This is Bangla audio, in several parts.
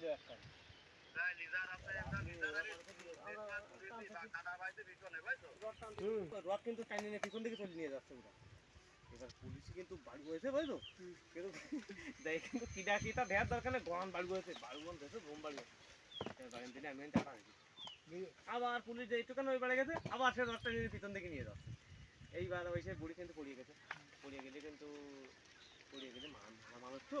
পাইলো একটা। রড কিন্তু টাইনে নিয়ে পিছন দিকে চলে নিয়ে যাচ্ছে ওরা। এবার পুলিশ কিন্তু বাড়ি হয়েছে বুঝলো কিন্তু দেখ কিন্তু কিডা কিটা দেওয়ার দরকার নেই গন বাড়ি হয়েছে বাড়ি বন দেখো বোম বাড়ি হয়েছে। বাড়ির দিনে আমি টাকা হয়েছি। আবার পুলিশ যে একটুখানি ওই বাড়ি গেছে আবার সে রডটা নিয়ে পিছন দিকে নিয়ে যাচ্ছে। এইবার ওই সে বুড়ি কিন্তু পড়িয়ে গেছে। পড়িয়ে গেলে কিন্তু পড়িয়ে গেলে মানুষ তো।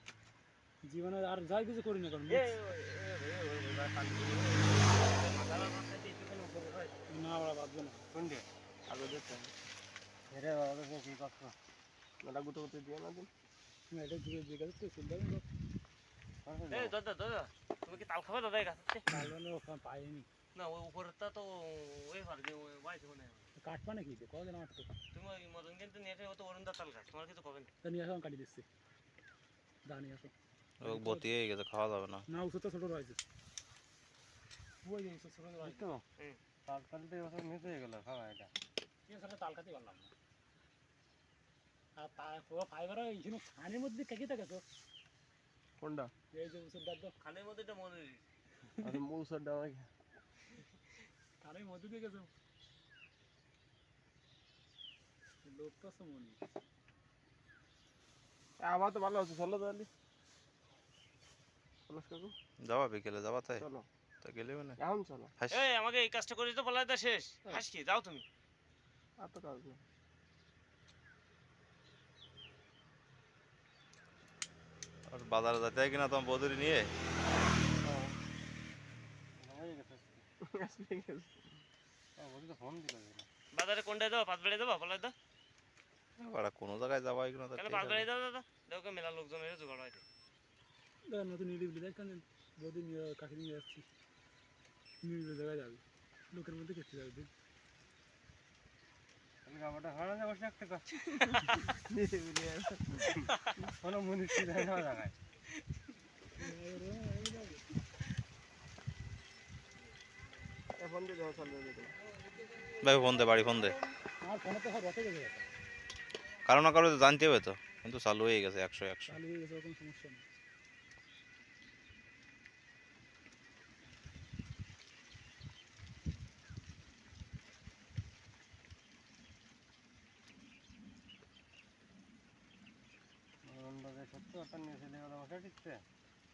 জীবনে আর যাই কিছু করি না কারণ না ওরা বাঁচবে না দিয়ে আগে দেখতে এরে বাবা কি কষ্ট মেলা গুতো গুতো দিয়ে না দিন এটা এই দাদা দাদা তুমি কি তাল খাবে দাদা কালো পাইনি না ওই উপরটা তো ওই পারে যে ওই বাইছে মনে হয় কাটবা নাকি কদিন আমার তো তুমি ওই মদন কিন্তু নিয়ে এসে ও তাল গাছ তোমার কিছু কবেন নিয়ে আসো কাটি দিচ্ছি দা নিয়ে আসো বতিয়ে গেছে খাওয়া যাবে না। না ওষুধটা ছোট রয়েছে ওই ওষুধ ছোট রয়েছে তো হুম। তাল তাল মিস হয়ে গেল খাওয়া এটা। কি কাটি না। আর তা পুরো ফাইবার এইখানে খানের মধ্যে কেটে থাকে তো। কোনটা? এই যে ওষুধ খানের মধ্যে এটা মনে আরে মৌসুমটা আমাকে। খানের মধ্যে দিয়ে গেছে লোকটা সমনি আমার তো ভালো আছে চলো তাহলে। কাকু? যাবা বিকেলে যাবা তাই? চলো। তা গেলে মানে? এখন চলো। হাস। এই আমাকে এই কাজটা করে তো বলা দা শেষ। হাস কি যাও তুমি। আর তো কাজ না আর বাজারে যেতে হয় কিনা তোমার বদুরি নিয়ে? হয়ে। বাজারে কোনটায় দাও পাঁচ বেড়ে দেবো বলা দা? বাড়া কোনো জায়গায় যাবা কিনা তা তাহলে ঠিক পাঁচ বেড়ে। দাও দাদা। দেখো মেলা লোকজন জোগাড় হয়। নতুন নিরিবিলি দেখ কেন বৌদি নিয়ে কাকে নিয়ে যাচ্ছি নিরিবিলি জায়গায় যাবে। লোকের মধ্যে কেটে যাবে দিন আমি হারা যাব সে একটা কোনো যায় না জায়গায়। ফোন ভাই দে বাড়ি দে। কারও না কারও তো জানতে হবে তো। কিন্তু চালু হয়ে গেছে একশো একশো। হয়ে সমস্যা নেই। বাজে একটা নিয়ে চলে গেল বসে ঠিকছে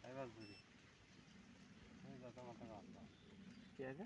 এবার ঘুরি ওই যত মাথা গাছ ঠিক আছে?